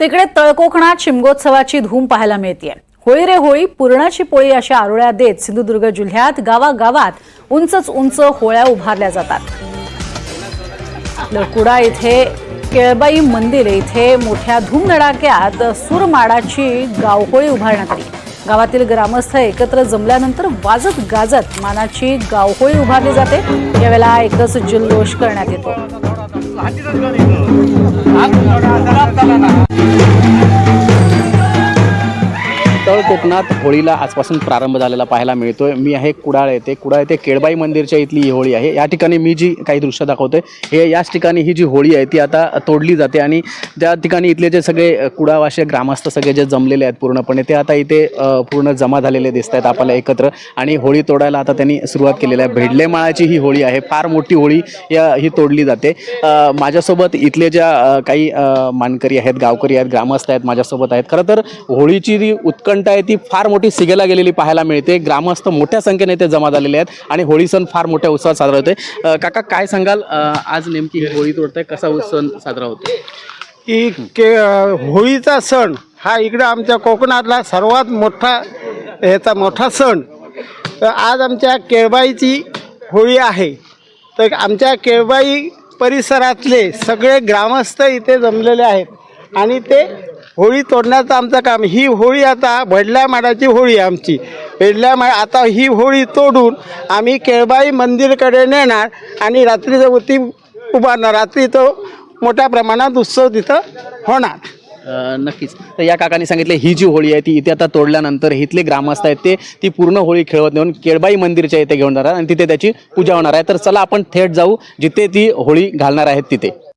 तिकडे तळकोकणात शिमगोत्सवाची धूम पाहायला मिळतेय. होळी रे होळी पूर्णाची पोळी अशा आरोळ्या देत सिंधुदुर्ग जिल्ह्यात गावागावात उंचच उंच होळ्या उभारल्या जातात. लकुडा इथे केळबाई मंदिर इथे मोठ्या धूमधडाक्यात सुरमाडाची गावहोळी उभारण्यात आली. गावातील ग्रामस्थ एकत्र जमल्यानंतर वाजत गाजत मानाची गावहोळी उभारली जाते. यावेळेला एकच जल्लोष करण्यात येतो. कोकणात होळीला आजपासून प्रारंभ झालेला पाहायला मिळतोय. मी आहे कुडाळ येथे. कुडाळ येथे केळबाई मंदिरच्या इथली ही होळी आहे. या ठिकाणी मी जी काही दृश्य दाखवतोय हे याच ठिकाणी ही जी होळी आहे ती आता तोडली जाते आणि त्या ठिकाणी इथले जे सगळे अ, ग्रामस्थ सगळे जे जमलेले आहेत पूर्णपणे ते आता इथे पूर्ण जमा झालेले दिसत आहेत आपल्याला एकत्र. आणि होळी तोडायला आता त्यांनी सुरुवात केलेली आहे. भेडले माळाची ही होळी आहे. फार मोठी होळी या ही तोडली जाते. माझ्यासोबत इथले ज्या काही मानकरी आहेत गावकरी आहेत ग्रामस्थ आहेत माझ्यासोबत आहेत. खरं तर होळीची जी उत्कंठ आहे ती फार मोठी सिगेला गेलेली पाहायला मिळते. ग्रामस्थ मोठ्या संख्येने ते जमा झालेले आहेत आणि होळी सण फार मोठ्या उत्साहात साजरा होते काका काय सांगाल? आज नेमकी होळी तोडताय कसा सण साजरा होतो की के होळीचा सण हा इकडं आमच्या कोकणातला सर्वात मोठा ह्याचा मोठा सण. तर आज आमच्या केळबाईची होळी आहे. तर आमच्या केळबाई परिसरातले सगळे ग्रामस्थ इथे जमलेले आहेत आणि ते होळी तोडण्याचं आमचं काम. ही होळी आता भडल्या माडाची होळी आहे आमची. भडल्या मा आता ही होळी तोडून आम्ही केळबाई मंदिरकडे नेणार आणि रात्रीचं उती उभारणार रात्री तो मोठ्या प्रमाणात उत्सव तिथं होणार. अ, नक्कीच. तर या काकांनी सांगितलं ही जी होळी आहे ती इथे आता तोडल्यानंतर इथले ग्रामस्थ आहेत ते ती पूर्ण होळी खेळवत नेऊन केळबाई मंदिरच्या इथे घेऊन जाणार आणि तिथे त्याची पूजा होणार आहे. तर चला आपण थेट जाऊ जिथे ती होळी घालणार आहेत तिथे.